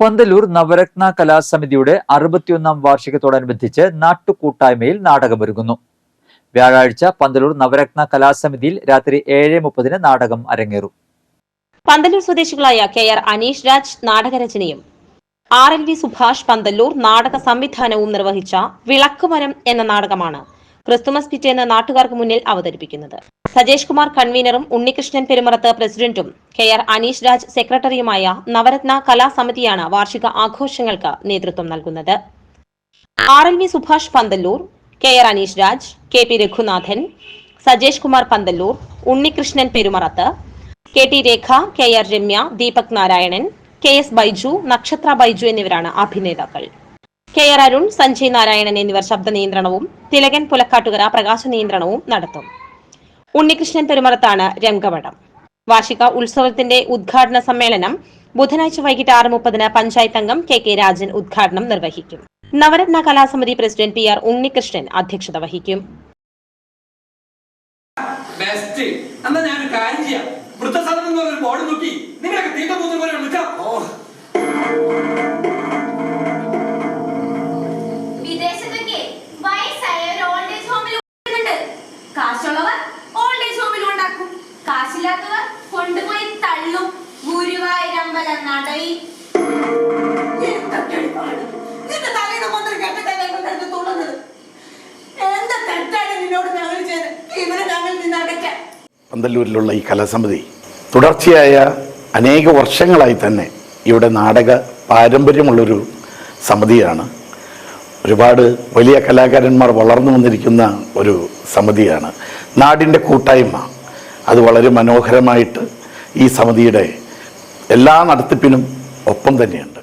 പന്തലൂർ നവരത്ന കലാസമിതിയുടെ അറുപത്തിയൊന്നാം വാർഷികത്തോടനുബന്ധിച്ച് നാട്ടുകൂട്ടായ്മയിൽ നാടകമൊരുങ്ങുന്നു. വ്യാഴാഴ്ച പന്തലൂർ നവരത്ന കലാസമിതിയിൽ രാത്രി ഏഴ് മുപ്പതിന് നാടകം അരങ്ങേറും. പന്തലൂർ സ്വദേശികളായ K R Aneesh Raj നാടകരചനയും R L V Subhash Panthalloor നാടക സംവിധാനവും നിർവഹിച്ച വിളക്കുമരം എന്ന നാടകമാണ് ക്രിസ്തുമസ് പിറ്റേന്ന് നാട്ടുകാർക്ക് മുന്നിൽ അവതരിപ്പിക്കുന്നത്. സജേഷ് കുമാർ കൺവീനറും ഉണ്ണികൃഷ്ണൻ പെരുമറത്ത് പ്രസിഡന്റും. കെ ആർ അനീഷ് രാജ് സെക്രട്ടറിയുമായ നവരത്ന കലാസമിതിയാണ് വാർഷിക ആഘോഷങ്ങൾക്ക് നേതൃത്വം നൽകുന്നത്. R L V Subhash Panthalloor K R Aneesh Raj K P Raghunathan Sajesh Kumar Panthalloor Unnikrishnan Perumarath K T Rekha K R Ramya Deepak Narayanan K S Baiju Nakshatra Baiju എന്നിവരാണ് അഭിനേതാക്കൾ. K R Arun Sanjay Narayanan എന്നിവർ ശബ്ദ നിയന്ത്രണവും തിലകൻ പുലക്കാട്ടുകര പ്രകാശ നിയന്ത്രണവും നടത്തും. ഉണ്ണികൃഷ്ണൻ പെരുമറത്താണ് രംഗവടം. വാർഷിക ഉത്സവത്തിന്റെ ഉദ്ഘാടന സമ്മേളനം ബുധനാഴ്ച വൈകിട്ട് ആറ് മുപ്പതിന് പഞ്ചായത്ത് അംഗം കെ കെ രാജൻ ഉദ്ഘാടനം നിർവഹിക്കും. Navaratna Kalasamithi president P R Unnikrishnan അധ്യക്ഷത വഹിക്കും. ബെസ്റ്റ് എന്നാ ഞാൻ കാര്യം ചെയ്യാം. വൃദ്ധസദനം എന്ന് പറഞ്ഞൊരു ബോർഡ് നോക്കി. കാശില്ലാത്തവർ കൊണ്ടുപോയി തള്ളും ഗുരുവായൂരമ്പലം നടയിൽ എന്തൊക്കെയാണ് പാട്? നിന്റെ തലയുടെ മന്ത്രം കേട്ടിട്ടല്ലേ ഇവന്റെ അടുത്ത് തുള്ളുന്നത്? എന്ത് തെറ്റാണ് നിന്നോട് ഞങ്ങൾ? ഇവരെ. പന്തല്ലൂരിലുള്ള ഈ കലാസമിതി തുടർച്ചയായ അനേക വർഷങ്ങളായി തന്നെ ഇവിടെ നാടക പാരമ്പര്യമുള്ളൊരു സമിതിയാണ് ഒരുപാട് വലിയ കലാകാരന്മാർ വളർന്നു വന്നിരിക്കുന്ന ഒരു സമിതിയാണ് നാടിന്റെ കൂട്ടായ്മ അത് വളരെ മനോഹരമായിട്ട് ഈ സമിതിയുടെ എല്ലാ നടത്തിപ്പിനും ഒപ്പം തന്നെയുണ്ട്.